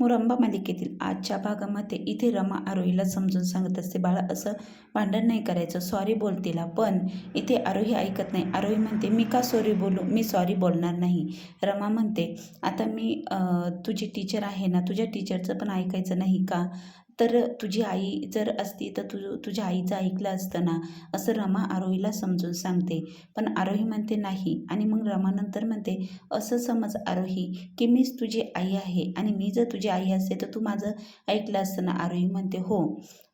मुरंबा मालिकेतील आजच्या भागामध्ये इथे रमा आरोहीला समजून सांगत असते बाळा असं भांडण नाही करायचं. सॉरी बोल तिला पण इथे आरोही ऐकत नाही. आरोही म्हणते मी का सॉरी बोलू? मी सॉरी बोलणार नाही. रमा म्हणते आता मी तुझी टीचर आहे ना? तुझ्या टीचरचं पण ऐकायचं नाही का? तर तुझी आई जर असती तर तु तुझ्या आईचं ऐकलं असतं ना असं रमा आरोहीला समजून सांगते. पण आरोही म्हणते नाही. आणि मग रमानंतर म्हणते असं समज आरोही की मीच तुझी आई आहे आणि मी जर तुझी आई असते तर तू माझं ऐकलं असतं ना. आरोही म्हणते हो.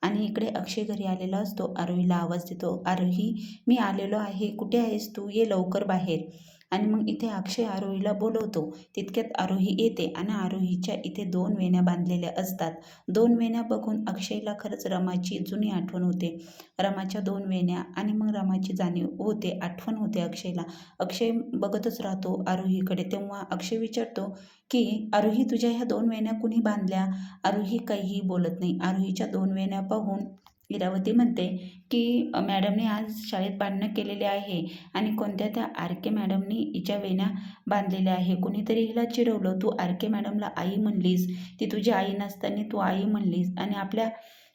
आणि इकडे अक्षय घरी आलेला असतो. आरोहीला आवाज देतो आरोही मी आलेलो आहे. कुठे आहेस तू? ये लवकर बाहेर. आणि मग इथे अक्षय आरोहीला बोलवतो. तितक्यात आरोही येते आणि आरोहीच्या इथे दोन वेण्या बांधलेल्या असतात. दोन वेण्या बघून अक्षयला खरंच रमाची जुनी आठवण होते. रमाच्या दोन वेण्या आणि मग रमाची जाणीव होते आठवण होते अक्षयला. अक्षय बघतच राहतो आरोहीकडे. तेव्हा अक्षय विचारतो की आरोही तुझ्या ह्या दोन वेण्या कुणी बांधल्या? आरोही काहीही बोलत नाही. आरोहीच्या दोन वेण्या पाहून इरावती म्हणते की मॅडमने आज शाळेत बांधणं केलेले आहे आणि कोणत्या त्या आर के मॅडमनी हिच्या वेण्या बांधलेल्या आहे. कुणीतरी हिला चिडवलं तू आर के मॅडमला आई म्हणलीस. ती तुझी आई नसताना तू आई म्हणलीस. आणि आपल्या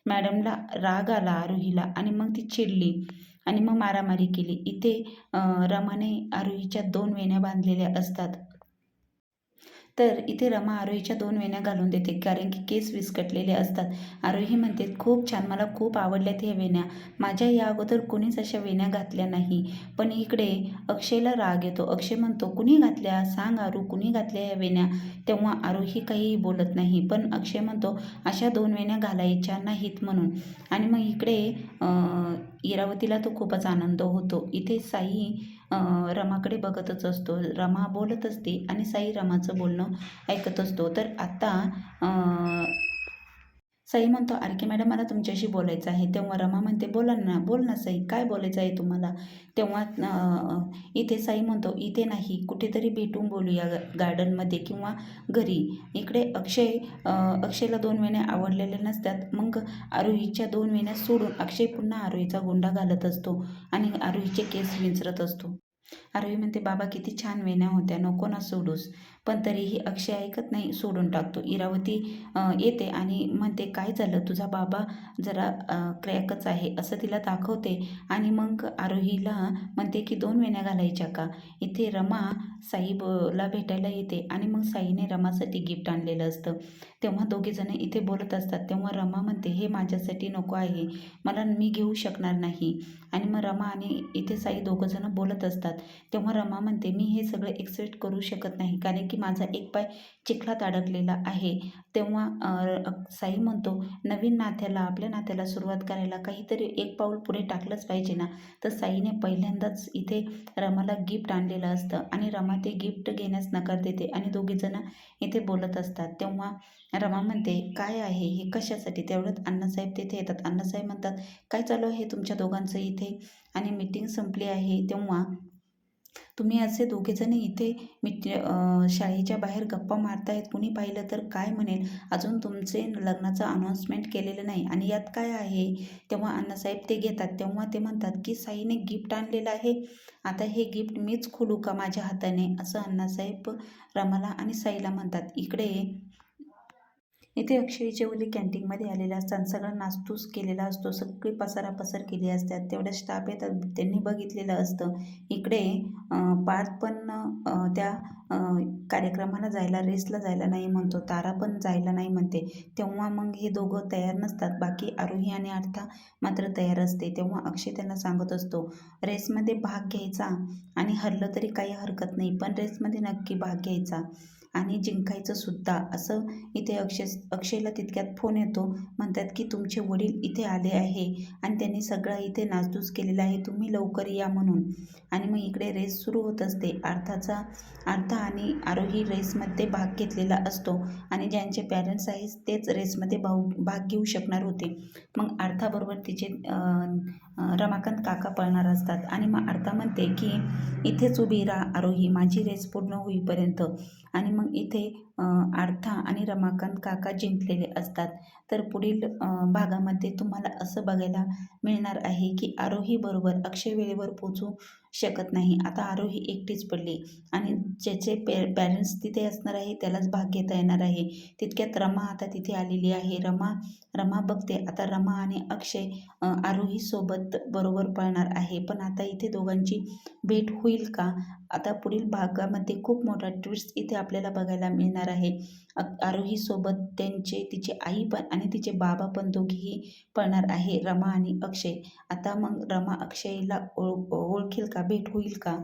मॅडमला राग आला आरोहीला. आणि मग ती चिडली आणि मग मारामारी केली. इथे रमाने आरोहीच्या दोन वेण्या बांधलेल्या असतात. तर इथे रमा आरोहीच्या दोन वेण्या घालून देते कारण की केस विस्कटलेले असतात. आरोही म्हणते खूप छान मला खूप आवडल्यात ह्या वेण्या. माझ्या या अगोदर कुणीच अशा वेण्या घातल्या नाही. पण इकडे अक्षयला राग येतो. अक्षय म्हणतो कुणी घातल्या? सांग आरू कुणी घातल्या ह्या वेण्या? तेव्हा आरोही काहीही बोलत नाही. पण अक्षय म्हणतो अशा दोन वेण्या घालायच्या नाहीत म्हणून. आणि मग इकडे इरावतीला तो खूपच आनंद होतो. इथे साई रमाकडे बघतच असतो. रमा बोलत असते आणि साई रमाचं बोलणं ऐकत असतो. तर आता साई म्हणतो आर के मॅडम मला तुमच्याशी बोलायचं आहे. तेव्हा रमा म्हणते बोला ना बोल ना साई काय बोलायचं आहे तुम्हाला? तेव्हा इथे साई म्हणतो इथे नाही कुठेतरी भेटून बोलूया ग- गार्डनमध्ये किंवा घरी. इकडे अक्षय अक्षयला दोन वेण्या आवडलेल्या नसतात. मग आरोहीच्या दोन वेण्या सोडून अक्षय पुन्हा आरोहीचा गुंडा घालत असतो आणि आरोहीचे केस विंचरत असतो. आरोही म्हणते बाबा किती छान वेण्या होत्या नको ना सोडूस. पण तरीही अक्षय ऐकत नाही सोडून टाकतो. इरावती येते आणि म्हणते काय झालं? तुझा बाबा जरा क्रॅकच आहे. असं तिला दाखवते आणि मग आरोहीला म्हणते की दोन वेण्या घालायच्या का? इथे रमा साईबला भेटायला येते आणि मग साईने रमासाठी गिफ्ट आणलेलं असतं. तेव्हा दोघेजण इथे बोलत असतात. तेव्हा रमा म्हणते हे माझ्यासाठी नको आहे. मला मी घेऊ शकणार नाही. आणि मग रमा आणि इथे साई दोघंजणं बोलत असतात. तेव्हा रमा म्हणते मी हे सगळं एक्सेप्ट करू शकत नाही कारण की माझा एक पाय चिखलात अडकलेला आहे. तेव्हा साई म्हणतो नवीन नात्याला आपल्या नात्याला सुरुवात करायला काहीतरी एक पाऊल पुढे टाकलंच पाहिजे ना. तर साईने पहिल्यांदाच इथे रमाला गिफ्ट आणलेलं असतं आणि रमा ते गिफ्ट घेण्यास नकार देते आणि दोघीजणं इथे बोलत असतात. तेव्हा रमा म्हणते काय आहे? हे कशासाठी? तेवढ्यात अण्णासाहेब तिथे येतात. अण्णासाहेब म्हणतात काय चालू आहे तुमच्या दोघांचं इथे? आणि मीटिंग संपली आहे तेव्हा तुम्ही असे दोघेजण इथे मिट शाळेच्या बाहेर गप्पा मारतायत. कुणी पाहिलं तर काय म्हणेल? अजून तुमचे लग्नाचं अनाऊन्समेंट केलेलं नाही. आणि यात काय आहे? तेव्हा अण्णासाहेब ते घेतात. तेव्हा ते म्हणतात की साईने गिफ्ट आणलेलं आहे. आता हे गिफ्ट मीच खोलू का माझ्या हाताने? असं अण्णासाहेब रमाला आणि साईला म्हणतात. इकडे इथे अक्षय जेवली कॅन्टीनमध्ये आलेला असतात सगळा नास्तूस केलेला असतो. सगळी पसारापसर केली असतात तेवढ्या स्टाफ येतात त्यांनी बघितलेलं असतं. इकडे पार्थ पण त्या कार्यक्रमाला जायला रेसला जायला नाही म्हणतो. तारा पण जायला नाही म्हणते. तेव्हा मग हे दोघं तयार नसतात. बाकी आरोही आणि अर्था मात्र तयार असते. तेव्हा अक्षय त्यांना सांगत असतो रेसमध्ये भाग घ्यायचा आणि हरलं तरी काही हरकत नाही. पण रेसमध्ये नक्की भाग घ्यायचा. आणि जिंकायचं सुद्धा. असं इथे अक्षय अक्षयला तितक्यात फोन येतो. म्हणतात की तुमचे वडील इथे आले आहे आणि त्यांनी सगळं इथे नासधूस केलेला आहे. तुम्ही लवकर या म्हणून. आणि मग इकडे रेस सुरू होत असते. अर्थाचा अर्थ आणि आरोही रेसमध्ये भाग घेतलेला असतो. आणि ज्यांचे पॅरेंट्स आहेत तेच रेसमध्ये भाऊ भाग घेऊ शकणार होते. मग अर्थाबरोबर तिचे रमाकांत काका पळणार असतात. आणि मग अर्था म्हणते की इथेच उभी राहा आरोही. माझी रेस पूर्ण होईपर्यंत. आणि मग इथे आर्था आणि रमाकांत काका जिंकलेले असतात. तर पुढील भागामध्ये तुम्हाला असं बघायला मिळणार आहे की आरोही बरोबर अक्षय वेळेवर पोचू शकत नाही. आता आरोही एकटीच पडली आणि ज्याचे पे पॅरेंट्स तिथे असणार आहे त्यालाच भाग घेता येणार आहे. तितक्यात रमा आता तिथे आलेली आहे. रमा रमा बघते. आता रमा आणि अक्षय आरोहीसोबत बरोबर पळणार आहे. पण आता इथे दोघांची भेट होईल का? आता पुढील भागामध्ये खूप मोठा ट्विस्ट इथे आपल्याला बघायला मिळणार आहे. अ- आरोहीसोबत त्यांचे तिचे आई पण आणि तिचे बाबा पण दोघेही पळणार आहे रमा आणि अक्षय. आता मग रमा अक्षयला ओळ ओळखेल का? भेट होईल का?